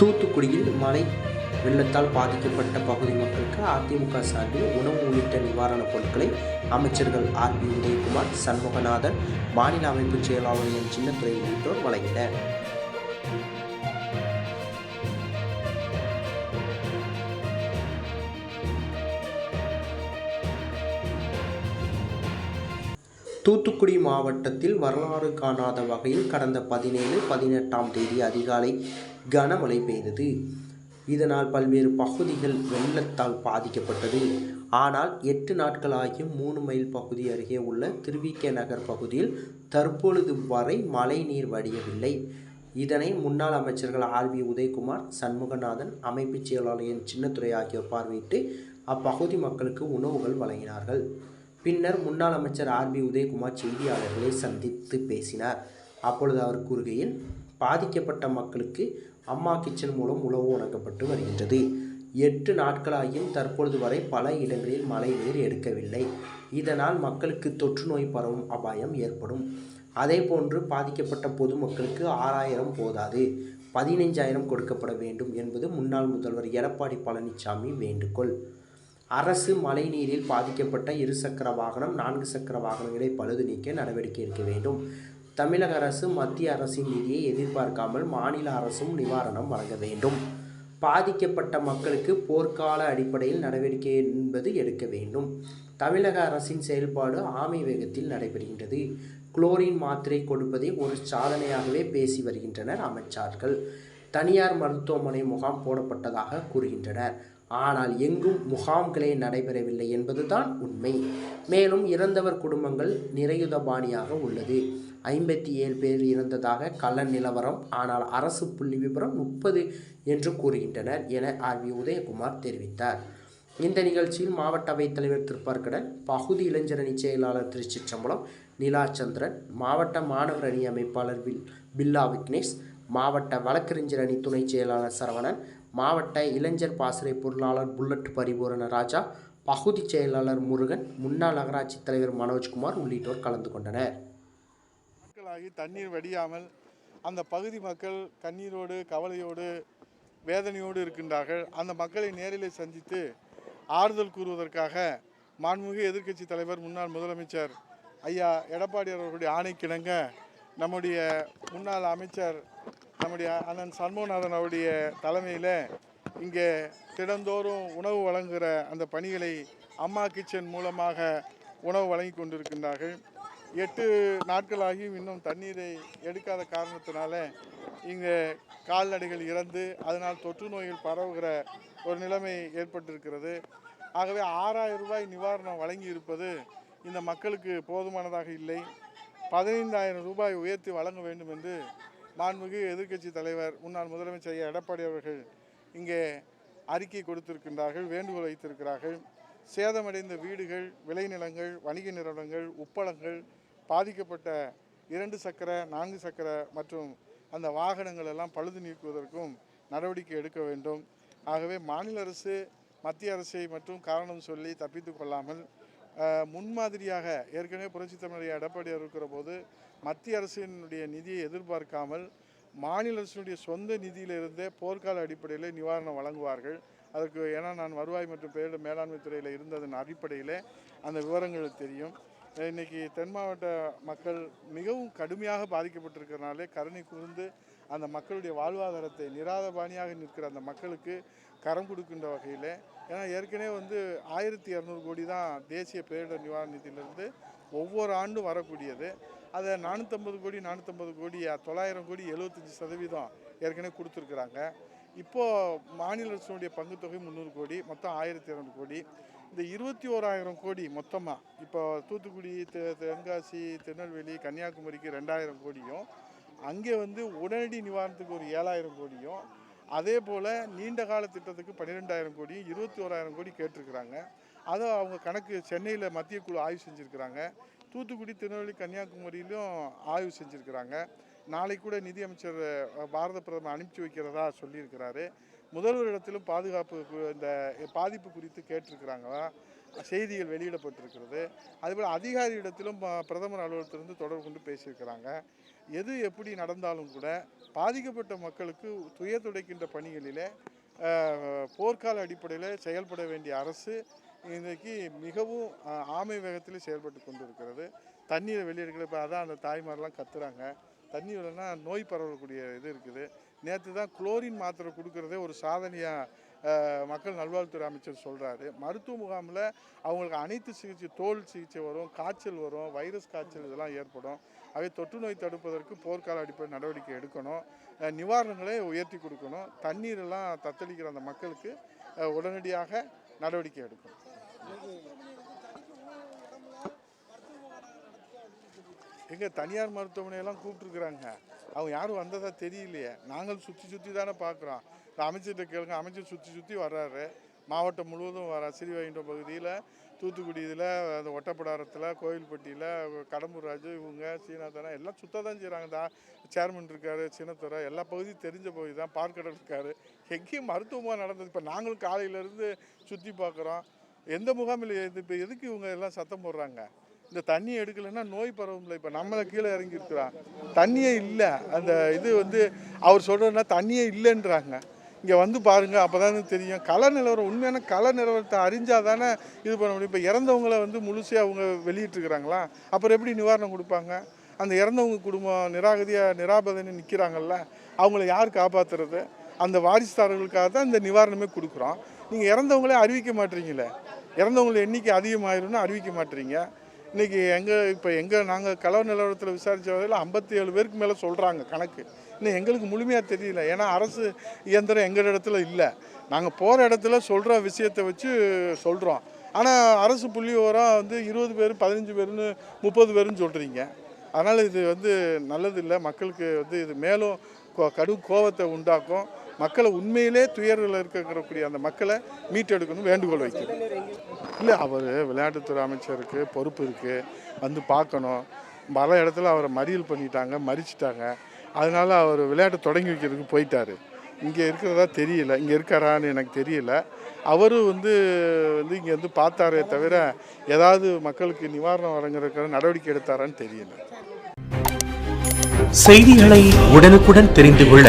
தூத்துக்குடியில் மழை வெள்ளத்தால் பாதிக்கப்பட்ட பகுதி மக்களுக்கு அதிமுக சார்பில் உணவு உள்ளிட்ட நிவாரணப் பொருட்களை அமைச்சர்கள் ஆர் பி உதயகுமார் சண்முகநாதன் மாநில அமைப்புச் செயலாளர் என். சின்னத்துறை உள்ளிட்டோர் வழங்கினர். தூத்துக்குடி மாவட்டத்தில் வரலாறு காணாத வகையில் கடந்த பதினேழு பதினெட்டாம் தேதி அதிகாலை கனமழை பெய்தது. இதனால் பல்வேறு பகுதிகள் வெள்ளத்தால் பாதிக்கப்பட்டது. ஆனால் எட்டு நாட்களாகியும் மூணு மைல் பகுதி அருகே உள்ள திருவிகே நகர் பகுதியில் தற்பொழுது வரை மழை நீர் வடியவில்லை. இதனை முன்னாள் அமைச்சர்கள் ஆர். பி உதயகுமார் சண்முகநாதன் அமைப்புச் செயலாளர் என். சின்னத்துறை ஆகியோர் பார்வையிட்டு அப்பகுதி மக்களுக்கு உணவுகள் வழங்கினார்கள். பின்னர் முன்னாள் அமைச்சர் ஆர் பி உதயகுமார் செய்தியாளர்களை சந்தித்து பேசினார். அப்பொழுது அவர் கூறுகையில் பாதிக்கப்பட்ட மக்களுக்கு அம்மா கிச்சன் மூலம் உணவு வழங்கப்பட்டு வருகின்றது. எட்டு நாட்களாகியும் தற்பொழுது வரை பல இடங்களில் மழை நீர் எடுக்கவில்லை. இதனால் மக்களுக்கு தொற்று நோய் பரவும் அபாயம் ஏற்படும். அதே போன்று பாதிக்கப்பட்ட பொதுமக்களுக்கு ஆறாயிரம் போதாது. பதினைஞ்சாயிரம் கொடுக்கப்பட வேண்டும் என்பது முன்னாள் முதல்வர் எடப்பாடி பழனிசாமி வேண்டுகோள். அரசு மழைநீரில் பாதிக்கப்பட்ட இருசக்கர வாகனம் நான்கு சக்கர வாகனங்களை பழுது நீக்க நடவடிக்கை எடுக்க வேண்டும். தமிழக அரசு மத்திய அரசின் நிதியை எதிர்பார்க்காமல் மாநில அரசும் நிவாரணம் வழங்க வேண்டும். பாதிக்கப்பட்ட மக்களுக்கு போர்க்கால அடிப்படையில் நடவடிக்கை என்பது எடுக்க வேண்டும். தமிழக அரசின் செயல்பாடு ஆமை வேகத்தில் நடைபெறுகின்றது. குளோரின் மாத்திரை கொடுப்பதை ஒரு சாதனையாகவே பேசி வருகின்றனர் அமைச்சர்கள். தனியார் மருத்துவமனை முகாம் போடப்பட்டதாக கூறுகின்றனர். ஆனால் எங்கும் முகாம்களே நடைபெறவில்லை என்பதுதான் உண்மை. மேலும் இறந்தவர் குடும்பங்கள் நிறையுதபாணியாக உள்ளது. ஐம்பத்தி ஏழு பேர் இறந்ததாக கள்ள நிலவரம் ஆனால் அரசு புள்ளி விபரம் முப்பது என்று கூறுகின்றனர் என ஆர். வி. உதயகுமார் தெரிவித்தார். இந்த நிகழ்ச்சியில் மாவட்ட அவைத்தலைவர் திருப்பார்கடன் பகுதி இளைஞர் அணி செயலாளர் திருச்சிற்றம்பலம் நிலா சந்திரன் மாவட்ட மாணவர் அணி அமைப்பாளர் பில் பில்லா விக்னேஷ் மாவட்ட வழக்கறிஞர் அணி துணைச் செயலாளர் சரவணன் மாவட்ட இளைஞர் பாசறை பொருளாளர் புல்லட் பரிபூரண ராஜா பகுதி செயலாளர் முருகன் முன்னாள் நகராட்சி தலைவர் மனோஜ்குமார் உள்ளிட்டோர் கலந்து கொண்டனர். மக்களாகி தண்ணீர் வடியாமல் அந்த பகுதி மக்கள் கண்ணீரோடு கவலையோடு வேதனையோடு இருக்கின்றார்கள். அந்த மக்களை நேரில் சந்தித்து ஆறுதல் கூறுவதற்காக மாண்புமிகு எதிர்க்கட்சி தலைவர் முன்னாள் முதலமைச்சர் ஐயா எடப்பாடி அவர்களுடைய ஆணைக்கிணங்க நம்முடைய முன்னாள் அமைச்சர் நம்முடைய அண்ணன் சண்முகநாதன் அவருடைய தலைமையில் இங்கே தினந்தோறும் உணவு வழங்குகிற அந்த பணிகளை அம்மா கிச்சன் மூலமாக உணவு வழங்கி கொண்டிருக்கின்றார்கள். எட்டு நாட்களாகியும் இன்னும் தண்ணீரை எடுக்காத காரணத்தினால இங்கே கால்நடைகள் இறந்து அதனால் தொற்று நோய்கள் பரவுகிற ஒரு நிலைமை ஏற்பட்டிருக்கிறது. ஆகவே ஆறாயிரம் ரூபாய் நிவாரணம் வழங்கி இருப்பது இந்த மக்களுக்கு போதுமானதாக இல்லை. பதினைந்தாயிரம் ரூபாய் உயர்த்தி வழங்க வேண்டும் என்று மாண்புமிகு எதிர்க்கட்சி தலைவர் முன்னாள் முதலமைச்சர் ஐயா எடப்பாடி அவர்கள் இங்கே அறிக்கை கொடுத்திருக்கின்றார்கள் வேண்டுகோள் வைத்திருக்கிறார்கள். சேதமடைந்த வீடுகள் விளைநிலங்கள் வணிக நிறுவனங்கள் உப்பளங்கள் பாதிக்கப்பட்ட இரண்டு சக்கர நான்கு சக்கர மற்றும் அந்த வாகனங்கள் எல்லாம் பழுது நீக்குவதற்கும் நடவடிக்கை எடுக்க வேண்டும். ஆகவே மாநில அரசு மத்திய அரசை மற்றும் காரணம் சொல்லி தப்பித்து கொள்ளாமல் முன்மாதிரியாக ஏற்கனவே புரட்சி தமிழர் எடப்பாடி இருக்கிற போது மத்திய அரசினுடைய நிதியை எதிர்பார்க்காமல் மாநில அரசினுடைய சொந்த நிதியிலிருந்தே போர்க்கால அடிப்படையில் நிவாரணம் வழங்குவார்கள். அதற்கு ஏன்னா நான் வருவாய் மற்றும் பேரிடர் மேலாண்மை துறையில் இருந்ததன் அடிப்படையில் அந்த விவரங்கள் தெரியும். இன்னைக்கு தென் மாவட்ட மக்கள் மிகவும் கடுமையாக பாதிக்கப்பட்டிருக்கிறனாலே கருணை கூர்ந்து அந்த மக்களுடைய வாழ்வாதாரத்தை நிராதபாணியாக நிற்கிற அந்த மக்களுக்கு கரம் கொடுக்கின்ற வகையில் ஏன்னா ஏற்கனவே வந்து ஆயிரத்தி இரநூறு கோடி தான் தேசிய பேரிடர் நிவாரண நிதியிலிருந்து ஒவ்வொரு ஆண்டும் வரக்கூடியது. அதை நானூற்றம்பது கோடி நானூற்றம்பது கோடி தொள்ளாயிரம் கோடி எழுபத்தஞ்சி சதவீதம் ஏற்கனவே கொடுத்துருக்குறாங்க. இப்போது மாநில அரசுடைய பங்குத்தொகை முந்நூறு கோடி மொத்தம் ஆயிரத்தி இரநூறு கோடி. இந்த இருபத்தி ஓராயிரம் கோடி மொத்தமாக இப்போ தூத்துக்குடி தெ- தென்காசி திருநெல்வேலி கன்னியாகுமரிக்கு ரெண்டாயிரம் கோடியும் அங்கே வந்து உடனடி நிவாரணத்துக்கு ஒரு ஏழாயிரம் கோடியும் அதே போல் நீண்ட கால திட்டத்துக்கு பன்னிரெண்டாயிரம் கோடியும் இருபத்தி ஓராயிரம் கோடி கேட்டிருக்கிறாங்க. அதை அவங்க கணக்கு சென்னையில் மத்திய குழு ஆய்வு செஞ்சுருக்கிறாங்க. தூத்துக்குடி திருநெல்வேலி கன்னியாகுமரியிலும் ஆய்வு செஞ்சுருக்கிறாங்க. நாளைக்கு கூட நிதியமைச்சர் பாரத பிரதமர் அனுப்பிச்சி வைக்கிறதா சொல்லியிருக்கிறாரு. முதல்வரிடத்திலும் பாதுகாப்பு இந்த பாதிப்பு குறித்து கேட்டிருக்கிறாங்களா செய்திகள் வெளியிடப்பட்டிருக்கிறது. அதுபோல் அதிகாரியிடத்திலும் ப- பிரதமர் அலுவலகத்திலிருந்து தொடர்பு கொண்டு பேசியிருக்கிறாங்க. எது எப்படி நடந்தாலும் கூட பாதிக்கப்பட்ட மக்களுக்கு துயர் துடைக்கின்ற பணிகளிலே போர்க்கால அடிப்படையில் செயல்பட வேண்டிய அரசு இன்றைக்கு மிகவும் ஆமை வேகத்தில் செயல்பட்டு கொண்டிருக்கிறது. தண்ணீரை வெளியெடுக்கல இப்போ அதான் அந்த தாய்மாரெலாம் கத்துறாங்க. தண்ணி இல்லைன்னா நோய் பரவக்கூடிய இது இருக்குது. நேற்று தான் குளோரின் மாத்திரை கொடுக்கறதே ஒரு சாதனையாக மக்கள் நல்வாழ்வுத்துறை அமைச்சர் சொல்கிறாரு மருத்துவ முகாமில் அவங்களுக்கு அனைத்து சிகிச்சை தோல் சிகிச்சை வரும் காய்ச்சல் வரும் வைரஸ் காய்ச்சல் இதெல்லாம் ஏற்படும். அவை தொற்று நோய் தடுப்பதற்கு போர்க்கால அடிப்படை நடவடிக்கை எடுக்கணும். நிவாரணங்களை உயர்த்தி கொடுக்கணும். தண்ணீரெல்லாம் தத்தளிக்கிற அந்த மக்களுக்கு உடனடியாக நடவடிக்கை எடுக்கணும். எங்கள் தனியார் மருத்துவமனையெல்லாம் கூப்பிட்டுருக்குறாங்க. அவங்க யாரும் வந்ததா தெரியலையே. நாங்கள் சுற்றி சுற்றி தானே பார்க்குறோம் அமைச்சர்கிட்ட கேளுங்க. அமைச்சர் சுற்றி சுற்றி வர்றாரு. மாவட்டம் முழுவதும் வர சிறுவைகுண்டம் பகுதியில் தூத்துக்குடி இதில் அந்த ஒட்டப்படாரத்தில் கோயில்பட்டியில் கடம்பூர் ராஜு இவங்க சீனாதனா எல்லாம் சுத்த தான் செய்கிறாங்க தான் சேர்மன் இருக்கார் சின்னத்துறை எல்லா பகுதியும் தெரிஞ்ச பகுதி தான். பார்க்கடல் இருக்கார். எங்கேயும் மருத்துவமாக நடந்தது. இப்போ நாங்களும் காலையிலேருந்து சுற்றி பார்க்குறோம் எந்த முகாமில் இப்போ எதுக்கு இவங்க எல்லாம் சத்தம் போடுறாங்க? இந்த தண்ணி எடுக்கலைன்னா நோய் பரவும்ல. இப்போ நம்மளை கீழே இறங்கி இருக்கிறான் தண்ணியே இல்லை. அந்த இது வந்து அவர் சொல்கிறதுனா தண்ணியே இல்லைன்றாங்க. இங்கே வந்து பாருங்கள் அப்போ தெரியும். கள நிலவரம் உண்மையான கள நிலவரத்தை அறிஞ்சால் தானே இது பண்ண முடியும். இப்போ இறந்தவங்கள வந்து முழுசாக அவங்க வெளியிட்டிருக்கிறாங்களா? அப்புறம் எப்படி நிவாரணம் கொடுப்பாங்க? அந்த இறந்தவங்க குடும்பம் நிராகதியாக நிராபதனை நிற்கிறாங்கல்ல அவங்கள யார் காப்பாற்றுறது அந்த வாரிசுதாரர்களுக்காக தான் இந்த நிவாரணமே கொடுக்குறோம். நீங்கள் இறந்தவங்களே அறிவிக்க மாட்டீங்களே. இறந்தவங்கள எண்ணிக்கை அதிகமாயிரும்னு அறிவிக்க மாட்டீங்க. இன்றைக்கி எங்கள் இப்போ எங்கள் நாங்கள் களவு நிலவரத்தில் விசாரித்த வரையில் ஐம்பத்தி ஏழு பேருக்கு மேலே சொல்கிறாங்க கணக்கு. இன்னும் எங்களுக்கு முழுமையாக தெரியல. ஏன்னா அரசு இயந்திரம் எங்கள் இடத்துல இல்லை. நாங்கள் போகிற இடத்துல சொல்கிற விஷயத்தை வச்சு சொல்கிறோம் ஆனால் அரசு புள்ளி வந்து இருபது பேர் பதினஞ்சு பேர்னு முப்பது பேர்னு சொல்கிறீங்க அதனால் இது வந்து நல்லதில்லை மக்களுக்கு வந்து இது மேலும் கோ- கடும் கோபத்தை உண்டாக்கும். மக்களை உண்மையிலே துயர்வில் இருக்கக்கூடிய அந்த மக்களை மீட்டெடுக்கணும் வேண்டுகோள் வைக்கணும் இல்லை அவர் விளையாட்டுத்துறை அமைச்சருக்கு பொறுப்பு இருக்குது வந்து பார்க்கணும். பல இடத்துல அவரை மறியல் பண்ணிட்டாங்க மறிச்சிட்டாங்க. அதனால் அவர் விளையாட்டு தொடங்கி வைக்கிறதுக்கு போயிட்டாரு. இங்கே இருக்கிறதா தெரியல. இங்கே இருக்காரான்னு எனக்கு தெரியல. அவரும் வந்து வந்து இங்கே வந்து பார்த்தாரே தவிர ஏதாவது மக்களுக்கு நிவாரணம் வழங்குறதுக்கு நடவடிக்கை எடுத்தாரான்னு தெரியல. செய்திகளை உடனுக்குடன் தெரிந்து கொள்ள